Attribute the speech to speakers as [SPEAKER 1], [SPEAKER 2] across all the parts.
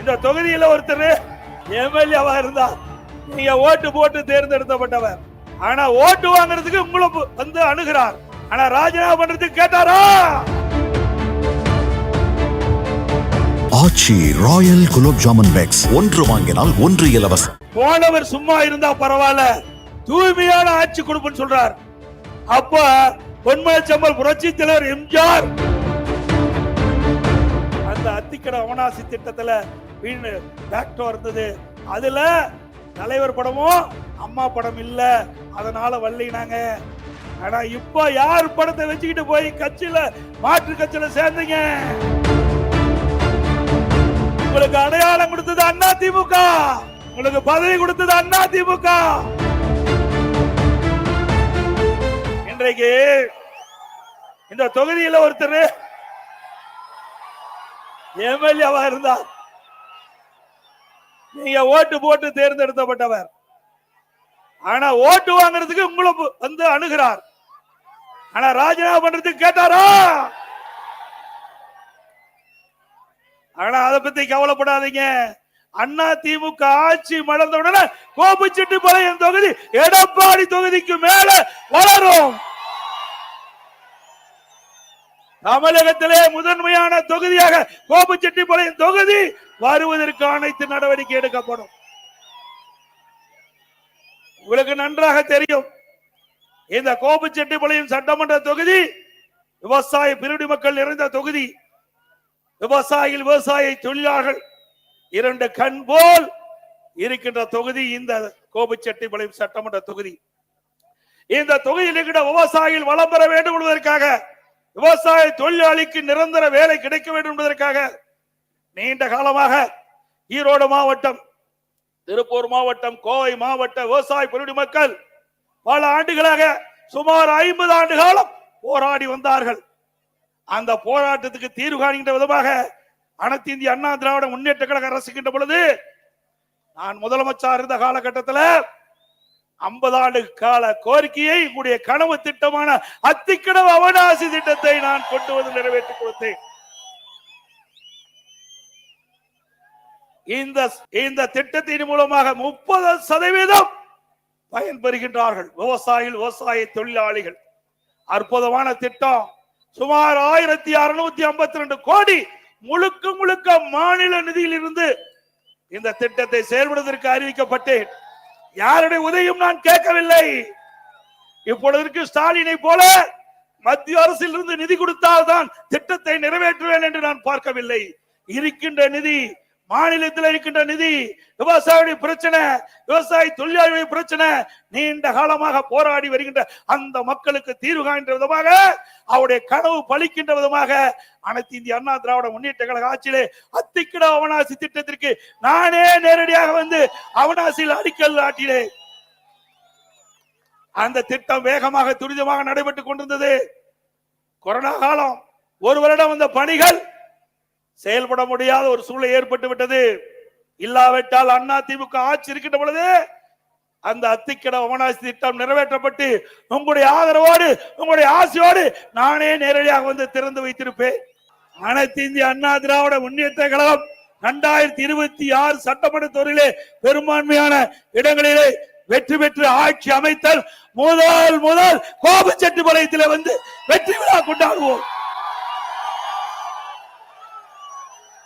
[SPEAKER 1] இந்த தொகுதியில ஒருத்தர் எம்எல்ஏவா இருந்தார் நீங்க ஓட்டு போட்டு தேர்ந்தெடுக்கப்பட்டவர். ஆனா ஓட்டு வாங்குறதுக்கு உங்களை வந்து அணுகிறார். ஆனா ராஜினாமா பண்றதுக்கு கேட்டாரா?
[SPEAKER 2] Aachi Royal gulab jamun packs. ஒன்று வாங்கினால் ஒன்று இலவசம்.
[SPEAKER 1] போனவர் சும்மா இருந்தா பரவாயில்ல. தூய்மையான ஆட்சி கொடுப்புன்னு சொல்றார். அப்ப பொன்மனச்சம்பல் புரட்சி தலைவர் எம்ஜிஆர். அந்த அத்திக்கட அவனாசி திட்டத்துல வீண் டாக்டர் இருந்தது. அதுல தலைவர் படமும் அம்மா படம் இல்ல. அதனால வள்ளினாங்க ஆனா இப்ப யார் படத்தை வச்சுக்கிட்டு போய் கட்சியில மாற்று கட்சியில சேர்ந்தீங்க? உங்களுக்கு அடையாளம் கொடுத்தது அண்ணா திமுக. உங்களுக்கு பதவி கொடுத்தது அண்ணா திமுக. இன்றைக்கு இந்த தொகுதியில ஒருத்தர் எம்எல்ஏவா இருந்தார். நீங்க ஓட்டு போட்டு தேர்ந்தெடுக்கப்பட்டவர் ஆனா ஓட்டு வாங்குறதுக்கு உங்களை வந்து அணுகிறார். ஆனா ராஜினாமா பண்றதுக்கு கேட்டாரா? ஆனா அதை பத்தி கவலைப்படாதீங்க. அண்ணா திமுக ஆட்சி மலர்ந்த உடனே கோபிச்செட்டிப்பாளையம் தொகுதி எடப்பாடி தொகுதிக்கு மேல வளரும். தமிழகத்திலே முதன்மையான தொகுதியாக கோபுச்செட்டிப்பாளையம் தொகுதி வருவதற்கு அனைத்து நடவடிக்கை எடுக்கப்படும். உங்களுக்கு நன்றாக தெரியும். இந்த கோபுச்செட்டிப்பாளையம் சட்டமன்ற தொகுதி விவசாய பிரிவிடி மக்கள் நிறைந்த தொகுதி. விவசாயிகள் விவசாய தொழிலாளர்கள் இரண்டு கண் போல் இருக்கின்ற தொகுதி இந்த கோபுச்செட்டிப்பாளையம் சட்டமன்ற தொகுதி. இந்த தொகுதியில் இருக்கிற விவசாயிகள் வளம் பெற வேண்டும் என்பதற்காக விவசாய தொழிலாளிக்கு நிரந்தர வேலை கிடைக்க வேண்டும் என்பதற்காக நீண்ட காலமாக ஈரோடு மாவட்டம் திருப்பூர் மாவட்டம் கோவை மாவட்ட விவசாய பொருடி மக்கள் பல ஆண்டுகளாக சுமார் ஐம்பது ஆண்டு காலம் போராடி வந்தார்கள். அந்த போராட்டத்துக்கு தீர்வு காண்கின்ற விதமாக அனைத்து இந்திய அண்ணா திராவிட முன்னேற்ற கழக அரசுகின்ற பொழுது நான் முதலமைச்சர் இருந்த காலகட்டத்தில் ஐம்பது ஆண்டு கால கோரிக்கையை உங்களுடைய கனவு திட்டமான அத்திக்கனவு அவனாசி திட்டத்தை நான் கொண்டு வந்து நிறைவேற்றி கொடுத்தேன். இந்த இந்த திட்டத்தின் மூலமாக முப்பது சதவீதம் பயன்பெறுகின்றார்கள் விவசாயிகள் விவசாய தொழிலாளிகள். அற்புதமான திட்டம். சுமார் ஆயிரத்தி அறுநூத்தி ஐம்பத்தி ரெண்டு கோடி முழுக்க முழுக்க மாநில நிதியில் இருந்து இந்த திட்டத்தை செயல்படுவதற்கு அறிவிக்கப்பட்டேன். யாருடைய உதவியும் நான் கேட்கவில்லை. இப்பொழுதற்கு ஸ்டாலினை போல மத்திய அரசில் இருந்து நிதி கொடுத்தால்தான் திட்டத்தை நிறைவேற்றுவேன் என்று நான் பார்க்கவில்லை. இருக்கின்ற நிதி மாநிலத்தில் இருக்கின்ற நிதி விவசாயியுடைய பிரச்சனை விவசாய தொழிலாளிகளுடைய பிரச்சனை நீண்ட காலமாக போராடி வருகின்ற அந்த மக்களுக்கு தீர்வு காண்கின்ற விதமாக அவருடைய கனவு பலிக்கின்ற விதமாக அனைத்து இந்திய அண்ணா திராவிட முன்னேற்ற கழக ஆட்சியிலே அத்திக்கிட அவனாசி திட்டத்திற்கு நானே நேரடியாக வந்து அவனாசியில் அடிக்கல் ஆட்டினேன் அந்த திட்டம் வேகமாக துரிதமாக நடைபெற்றுக் கொண்டிருந்தது. கொரோனா காலம் ஒரு வருடம் அந்த பணிகள் செயல்பட முடியாத ஒரு சூழ்நிலை ஏற்பட்டு விட்டது. இல்லாவிட்டால் அண்ணா திமுக ஆட்சி இருக்கின்ற பொழுது அந்த அத்திக்கட அவனாசி திட்டம் நிறைவேற்றப்பட்டு உங்களுடைய ஆதரவோடு உங்களுடைய ஆசையோடு நானே நேரடியாக வந்து திறந்து வைத்திருப்பேன். அனைத்து இந்திய அண்ணா திராவிட முன்னேற்ற கழகம் இரண்டாயிரத்தி இருபத்தி ஆறு சட்டமன்ற துறையிலே பெரும்பான்மையான இடங்களிலே வெற்றி பெற்று ஆட்சி அமைத்தல் முதல் முதல் கோபச்செட்டிபாளையத்தில் வந்து வெற்றி விழா கொண்டாடுவோம்.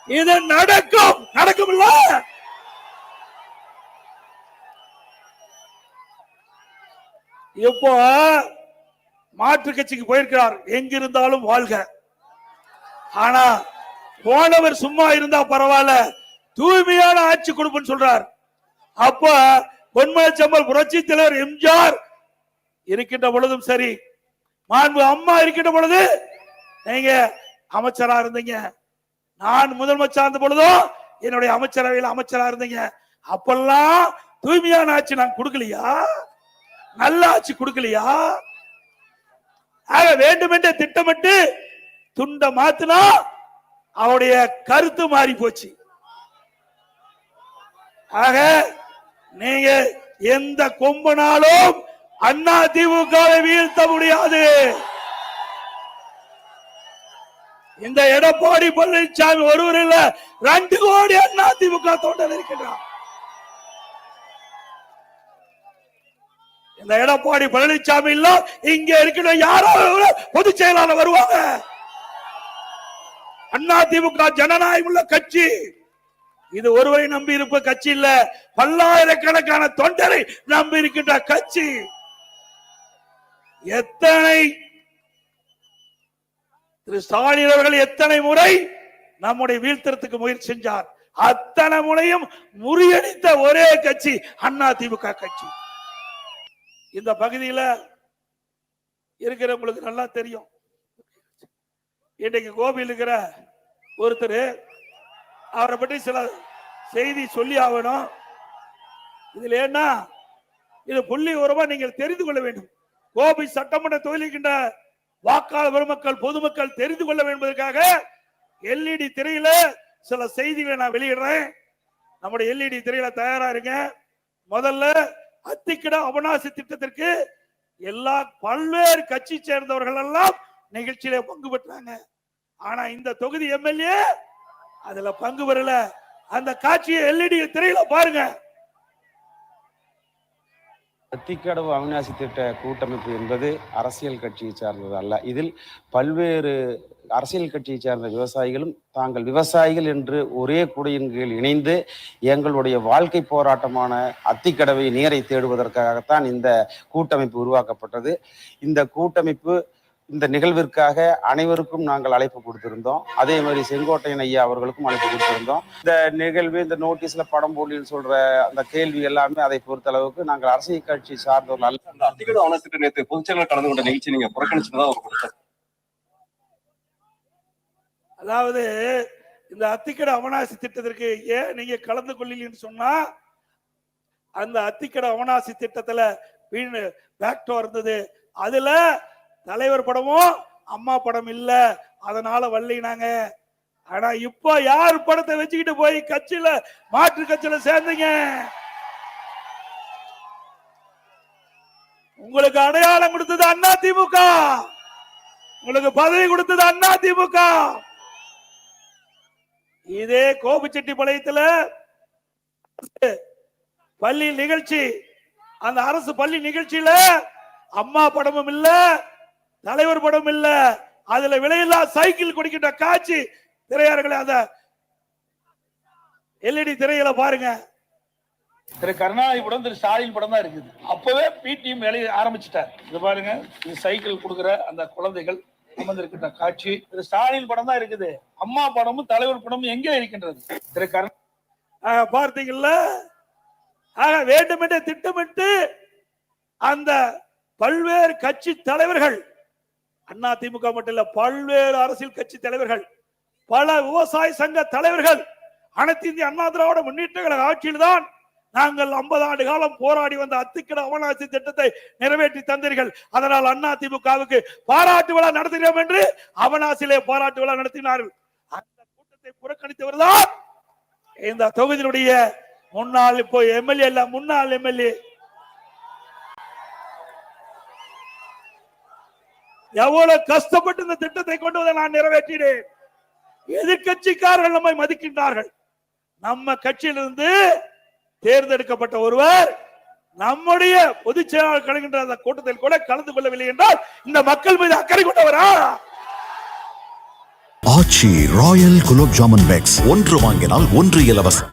[SPEAKER 1] இது நடக்கும். நடக்கும் இல்ல இப்போ மாற்று கட்சிக்கு போயிருக்கிறார். எங்கிருந்தாலும் வாழ்க. ஆனா போனவர் சும்மா இருந்தா பரவாயில்ல. தூய்மையான ஆட்சி கொடுப்புன்னு சொல்றார். அப்ப பொன்மனச்சம்பல் புரட்சி தலைவர் எம்ஜிஆர் இருக்கின்ற பொழுதும் சரி மாண்பு அம்மா இருக்கின்ற பொழுது நீங்க அமைச்சரா இருந்தீங்க. நான் முதலமைச்சா இருந்த பொழுதும் என்னுடைய அமைச்சரவையில் அமைச்சரா இருந்தீங்க. அப்பெல்லாம் தூய்மையான ஆட்சி நான் கொடுக்கலையா? நல்ல ஆட்சி கொடுக்கலையா? ஆக வேண்டுமென்றே திட்டமிட்டு துண்ட மாத்தினா அவருடைய கருத்து மாறி போச்சு. ஆக நீங்க எந்த கொம்பனாலும் அண்ணா திமுகவை வீழ்த்த முடியாது. இந்த எடப்பாடி பழனிசாமி ஒருவர் இல்ல ரெண்டு கோடி அண்ணா திமுக தொண்டர் இருக்கின்றார். இந்த எடப்பாடி பழனிசாமி இல்ல இங்க இருக்கிற யாரோ பொதுச் செயலாளர் வருவாங்க. அண்ணா திமுக ஜனநாயகம் உள்ள கட்சி. இது ஒருவரை நம்பி இருப்ப கட்சி இல்ல பல்லாயிரக்கணக்கான தொண்டரை நம்பி இருக்கின்ற கட்சி. எத்தனை திரு ஸ்டாலின் அவர்கள் எத்தனை முறை நம்முடைய வீழ்த்தறதுக்கு முயற்சி செஞ்சார். அத்தனை முறையும் முறியடித்த ஒரே கட்சி அண்ணா திமுக கட்சி. இந்த பகுதியில இருக்கிறவங்களுக்கு நல்லா தெரியும். இன்றைக்கு கோபியில் இருக்கிற ஒருத்தர் அவரை பற்றி சில செய்தி சொல்லி ஆகணும். இதுல என்ன இது புள்ளி உரமா நீங்கள் தெரிந்து கொள்ள வேண்டும். கோபி சட்டமன்ற தொழிலுக்கின்ற வாக்காளர் பெருமக்கள் பொதுமக்கள் தெரிந்து கொள்ள வேண்டும் என்பதற்காக எல்இடி திரையில சில செய்திகளை நான் வெளியிடுறேன். நம்முடைய எல்இடி திரையில தயாரா இருங்க. முதல்ல அத்திக்கிட அவனாசி திட்டத்திற்கு எல்லா பல்வேறு கட்சி சேர்ந்தவர்கள் எல்லாம் நிகழ்ச்சியில பங்கு பெற்றாங்க. ஆனா இந்த தொகுதி எம்எல்ஏ அதுல பங்கு பெறல. அந்த காட்சியை எல்இடி திரையில பாருங்க.
[SPEAKER 3] அத்திக்கடவு அவிநாசி திட்ட கூட்டமைப்பு என்பது அரசியல் கட்சியை சார்ந்தது அல்ல. இதில் பல்வேறு அரசியல் கட்சியை சார்ந்த விவசாயிகளும் தாங்கள் விவசாயிகள் என்று ஒரே குடையின் கீழ் இணைந்து எங்களுடைய வாழ்க்கை போராட்டமான அத்திக்கடவை நீரை தேடுவதற்காகத்தான் இந்த கூட்டமைப்பு உருவாக்கப்பட்டது. இந்த கூட்டமைப்பு இந்த நிகழ்விற்காக அனைவருக்கும் நாங்கள் அழைப்பு கொடுத்திருந்தோம். அதே மாதிரி செங்கோட்டையன் ஐயா அவர்களுக்கும் அழைப்பு கொடுத்திருந்தோம். இந்த நிகழ்வு இந்த நோட்டீஸ்ல படம் போலின்னு சொல்ற அந்த கேள்வி எல்லாமே அதை பொறுத்த அளவுக்கு நாங்கள் அரசியல் கட்சி சார்ந்தவர்கள் அல்ல
[SPEAKER 4] அந்த அத்திக்கடு ஆவணத்திட்ட நேற்று பொதுச்செயலாளர் கலந்து கொண்ட நிகழ்ச்சி நீங்க அவர் கொடுத்தார்.
[SPEAKER 1] அதாவது இந்த அத்திக்கடை அவனாசி திட்டத்திற்கு ஏன் நீங்க கலந்து கொள்ளலன்னு சொன்னா அந்த அத்திக்கடை அவனாசி திட்டத்துல வீண் பேக்டோ இருந்தது. அதுல தலைவர் படமும் அம்மா படம் இல்ல. அதனால வரலினாங்க ஆனா இப்போ யார் படத்தை வச்சுக்கிட்டு போய் கட்சியில மாற்று கட்சியில சேர்ந்தீங்க? உங்களுக்கு அடையாளம் கொடுத்தது அண்ணா திமுக. உங்களுக்கு பதவி கொடுத்தது அண்ணா திமுக. இதே கோபிச்செட்டிப்பாளையத்துல பள்ளி நிகழ்ச்சி அந்த அரசு பள்ளி நிகழ்ச்சியில அம்மா படமும் இல்லை. தலைவர் படம் இல்ல. அதுல விலையில்லா சைக்கிள் கொடுக்கின்ற காட்சி. திரையாளர்களை அந்த எல்இடி திரையில பாருங்க.
[SPEAKER 5] திரு கருணாநிதி படம் திரு ஸ்டாலின் படம் தான் இருக்குது. அப்பவே பிடிஎம் வேலையை ஆரம்பிச்சிட்டார். இது பாருங்க இது சைக்கிள் கொடுக்குற அந்த குழந்தைகள் அமர்ந்திருக்கின்ற காட்சி. திரு ஸ்டாலின் படம் தான் இருக்குது. அம்மா படமும் தலைவர் படமும் எங்கே இருக்கின்றது? திரு கருணா
[SPEAKER 1] பார்த்தீங்கல்ல? ஆக வேண்டுமென்றே திட்டமிட்டு அந்த பல்வேறு கட்சி தலைவர்கள் அண்ணா திமுக மட்டும் இல்ல பல்வேறு அரசியல் கட்சி தலைவர்கள் பல விவசாய சங்க தலைவர்கள் அனைத்து இந்திய அண்ணா திராவிட முன்னேற்ற கழக ஆட்சியில்தான் நாங்கள் 50 ஆண்டு காலம் போராடி வந்த அத்துக்கிட அவனாசி திட்டத்தை நிறைவேற்றி தந்தீர்கள். அதனால் அண்ணா திமுகவுக்கு பாராட்டு விழா நடத்துகிறோம் என்று அவனாசிலே பாராட்டு விழா நடத்தினார்கள். அந்த கூட்டத்தை புறக்கணித்தவர்தான் இந்த தொகுதியினுடைய முன்னாள் இப்போ எம்எல்ஏ இல்ல முன்னாள் எம்எல்ஏ எவ்வளவு கஷ்டப்பட்டு இந்த திட்டத்தை கொண்டு வந்த நான் நிறைவேற்றினேன். எதிர்க்கட்சிக்காரர்கள் நம்மை மதிக்கின்றார்கள். நம்ம கட்சியிலிருந்து தேர்ந்தெடுக்கப்பட்ட ஒருவர் நம்முடைய பொதுச் செயலாளர் கலகின்ற அந்த கூட்டத்தில் கூட கலந்து கொள்ளவில்லை என்றால் இந்த மக்கள் மீது அக்கறை கொண்டவரா?
[SPEAKER 2] ஆச்சி ராயல் குலோப் ஜாமன் பேக்ஸ் ஒன்று வாங்கினால் ஒன்று இலவசம்.